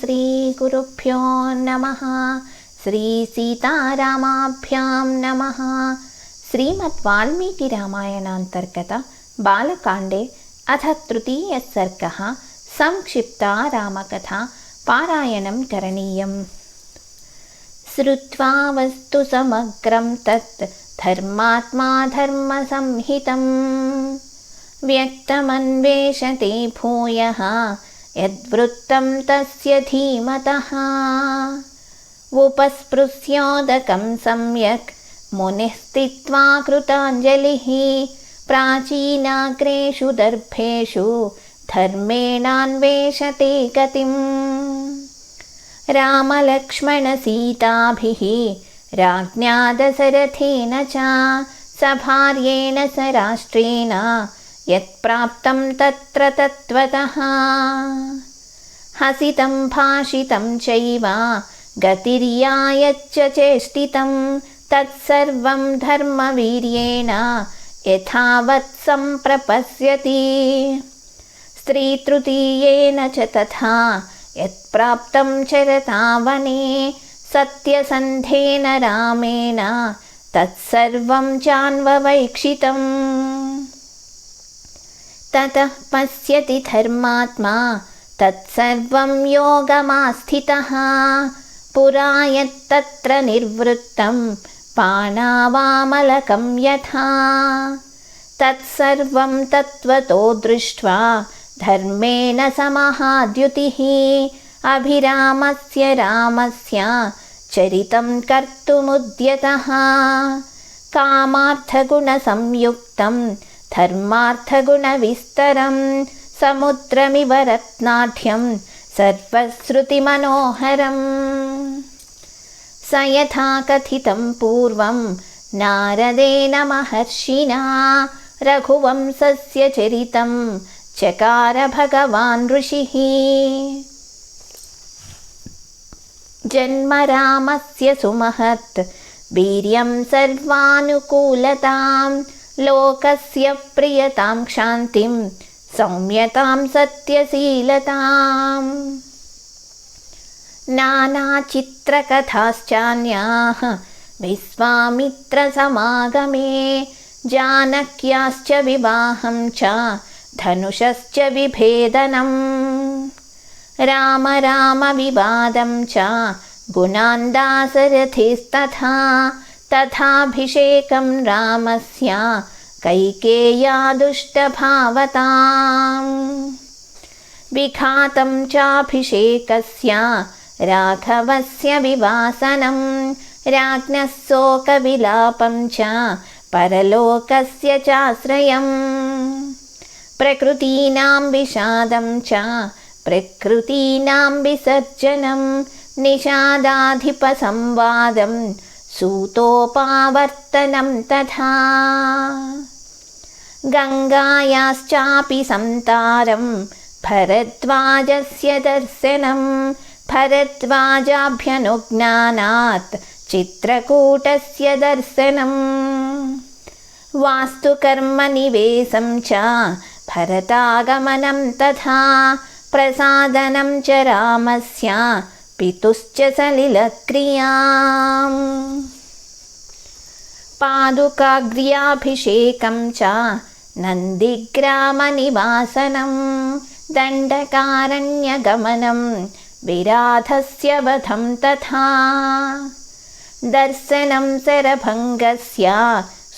श्रीगुरुभ्यो नमः श्रीसीतारामाभ्यां नमः। श्रीमद्वाल्मीकिरामायणान्तर्गत बालकाण्डे अथ तृतीयः सर्गः संक्षिप्ता रामकथा पारायणं करणीयम्। श्रुत्वा वस्तु समग्रं तत् धर्मात्मा धर्मसंहितं व्यक्तमन्वेषते भूयः यद्वृत्तं तस्य धीमतः। उपस्पृश्योदकं सम्यक् मुनिः स्थित्वा कृताञ्जलिः। प्राचीनाग्रेषु दर्भेषु धर्मेणान्वेषते गतिम्। रामलक्ष्मणसीताभिः राज्ञा दशरथेन च सभार्येण स राष्ट्रेण यत्प्राप्तं तत्र तत्त्वतः। हसितं भाषितं चैव गतिर्यायच्च चेष्टितं तत्सर्वं धर्मवीर्येण यथावत् सम्प्रपश्यति। स्त्रीतृतीयेन च तथा यत्प्राप्तं चरतावने सत्यसन्धेन रामेण तत्सर्वं चान्ववैक्षितम् ततः पश्यति धर्मात्मा तत्सर्वं योगमास्थितः। पुरा यत्तत्र निर्वृत्तं पाणावामलकं यथा। तत्सर्वं तत्त्वतो दृष्ट्वा धर्मेण समहाद्युतिः। अभिरामस्य रामस्य चरितं कर्तुमुद्यतः। कामार्थगुणसंयुक्तं धर्मार्थगुणविस्तरं समुद्रमिव रत्नाढ्यं सर्वश्रुतिमनोहरम् स यथा कथितं पूर्वं नारदेन महर्षिणा रघुवंशस्य चरितं चकार भगवान् ऋषिः। जन्मरामस्य सुमहत् वीर्यं सर्वानुकूलतां लोकस्य प्रियतां क्षान्तिं सौम्यतां सत्यशीलताम्। नानाचित्रकथाश्चान्याः विश्वामित्रसमागमे जानक्याश्च विवाहं च धनुषश्च विभेदनम्। राम रामविवादं च गुणान्दासरथिस्तथा तथाभिषेकं रामस्य कैकेयादुष्टभावताम्। विघातं चाभिषेकस्य राघवस्य विवासनं राज्ञः शोकविलापं च परलोकस्य चाश्रयम्। प्रकृतीनां विषादं च प्रकृतीनां विसर्जनं निषादाधिपसंवादं सूतोपावर्तनं तथा। गङ्गायाश्चापि सन्तारं भरद्वाजस्य दर्शनं भरद्वाजाभ्यनुज्ञानात् चित्रकूटस्य दर्शनम् वास्तुकर्मनिवेशं च भरतागमनं तथा प्रसादनं च रामस्य पितुश्च सलिलक्रियाम्। पादुकाग्र्याभिषेकं च नन्दिग्रामनिवासनं दण्डकारण्यगमनं विराधस्य वधं तथा। दर्शनं शरभङ्गस्य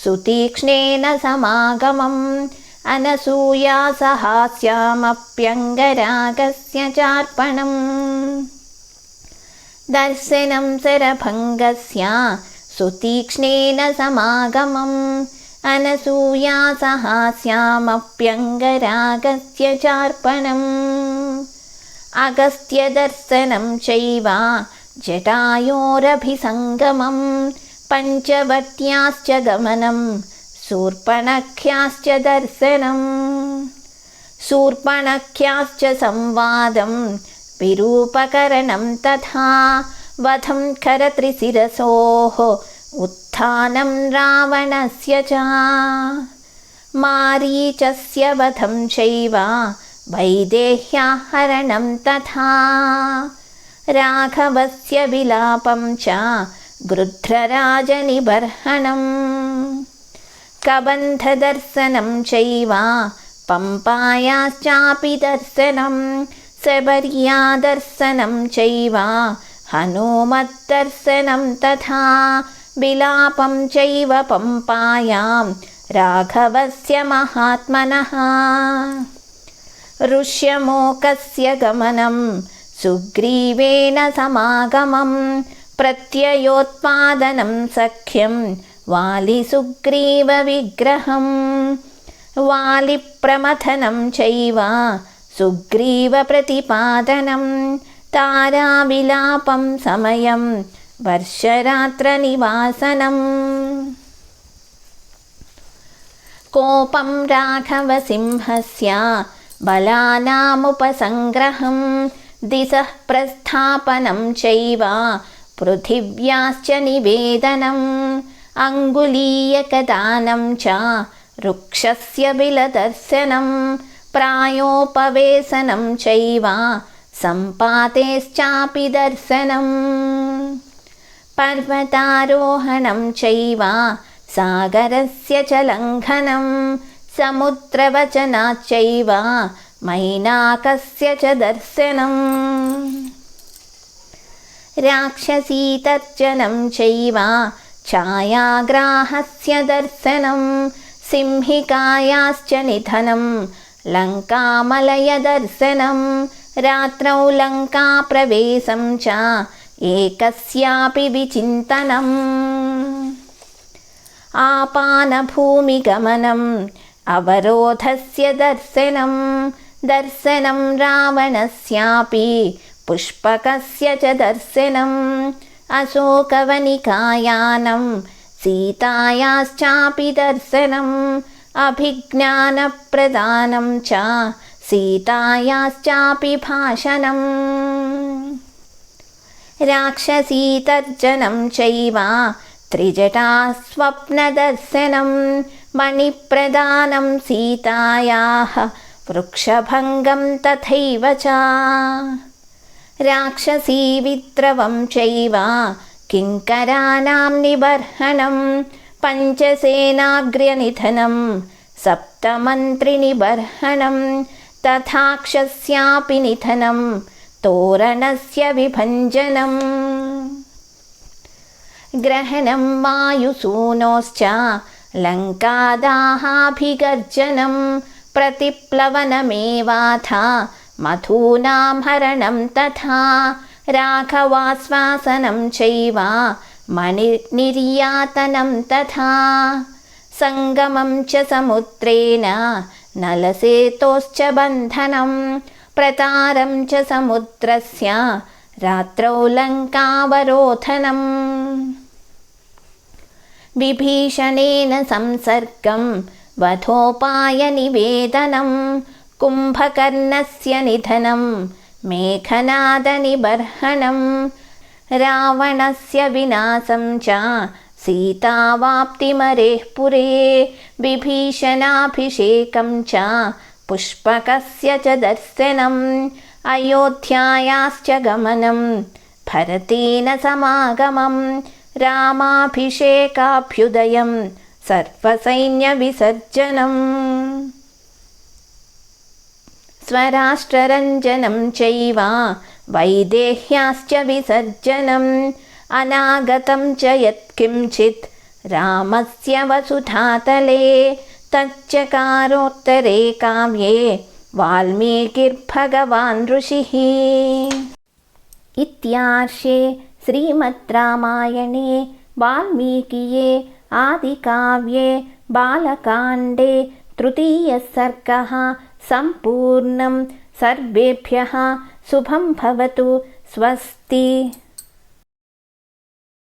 सुतीक्ष्णेन समागमम् अनसूयासहास्यामप्यङ्गरागस्य चार्पणम् दर्शनं शरभङ्गस्य सुतीक्ष्णेन समागमम् अनसूयासहास्यामप्यङ्गरागस्य चार्पणम्। अगस्त्यदर्शनं चैव जटायोरभिसङ्गमं पञ्चवट्याश्च गमनं शूर्पणख्याश्च दर्शनम्। शूर्पणख्याश्च संवादं विरूपकरणं तथा वधं करत्रिशिरसोः उत्थानं रावणस्य च। मारीचस्य वधं चैव वैदेह्याहरणं तथा राघवस्य विलापं च गृध्रराजनिबर्हणम् कबन्धदर्शनं चैव पम्पायाश्चापि दर्शनं सबर्यादर्शनं चैव। हनुमद्दर्शनं तथा विलापं चैव पम्पायां राघवस्य महात्मनः। ऋष्यमोकस्य गमनं सुग्रीवेण समागमं प्रत्ययोत्पादनं सख्यं वालिसुग्रीवविग्रहम् वालिप्रमथनं चैव सुग्रीवप्रतिपादनं ताराविलापं समयं वर्षरात्रनिवासनम् कोपं राघवसिंहस्य बलानामुपसङ्ग्रहं दिशः प्रस्थापनं चैव पृथिव्याश्च निवेदनम् अङ्गुलीयकदानं च वृक्षस्य बिलदर्शनं प्रायोपवेशनं चैव सम्पातेश्चापि दर्शनम्। पर्वतारोहणं चैव सागरस्य च लङ्घनं समुद्रवचनाच्चैव मैनाकस्य च दर्शनम्। राक्षसीतर्जनं चैव छायाग्राहस्य दर्शनं सिंहिकायाश्च निधनं लङ्कामलयदर्शनं रात्रौ लङ्काप्रवेशं च एकस्यापि विचिन्तनम् आपानभूमिगमनम् अवरोधस्य दर्शनं दर्शनं रावणस्यापि पुष्पकस्य च दर्शनम् अशोकवनिकायानं सीतायाश्चापि दर्शनम् अभिज्ञानप्रदानं च सीतायाश्चापि भाषणम्। राक्षसीतर्जनं चैव त्रिजटास्वप्नदर्शनं मणिप्रदानं सीतायाः वृक्षभङ्गं तथैव च। राक्षसीविद्रवं चैव किङ्कराणां निबर्हणं पञ्चसेनाग्र्यनिधनं सप्तमन्त्रिनिबर्हणं तथाक्षस्यापि निधनं तोरणस्य विभञ्जनम् ग्रहणं वायुसूनोश्च लङ्कादाहाभिगर्जनं प्रतिप्लवनमेवाथा मधूनां हरणं तथा राघवाश्वासनं चैव मणिर्यातनं तथा सङ्गमं च समुद्रेण नलसेतोश्च बन्धनं प्रतारं च समुद्रस्य रात्रौ लङ्कावरोधनम् विभीषणेन संसर्गं वधोपायनिवेदनं कुम्भकर्णस्य निधनं मेघनादनिबर्हणं रावणस्य विनाशं च सीतावाप्तिमरेः पुरे विभीषणाभिषेकं च पुष्पकस्य च दर्शनम् अयोध्यायाश्च गमनं भरतेन समागमम् रामाभिषेकाभ्युदयं सर्वसैन्यविसर्जनम् स्वराष्ट्ररञ्जनं चैव वैदेह्याश्च विसर्जनम् अनागतं च यत्किञ्चित्। रामस्य वसुधातले तच्चकारोत्तरे काव्ये वाल्मीकिर्भगवान् ऋषिः। इत्यार्षे श्रीमद् रामायणे वाल्मीकिये आदिकाव्ये बालकाण्डे तृतीयः सर्गः सम्पूर्णं सर्वेभ्यः शुभं भवतु स्वस्ति।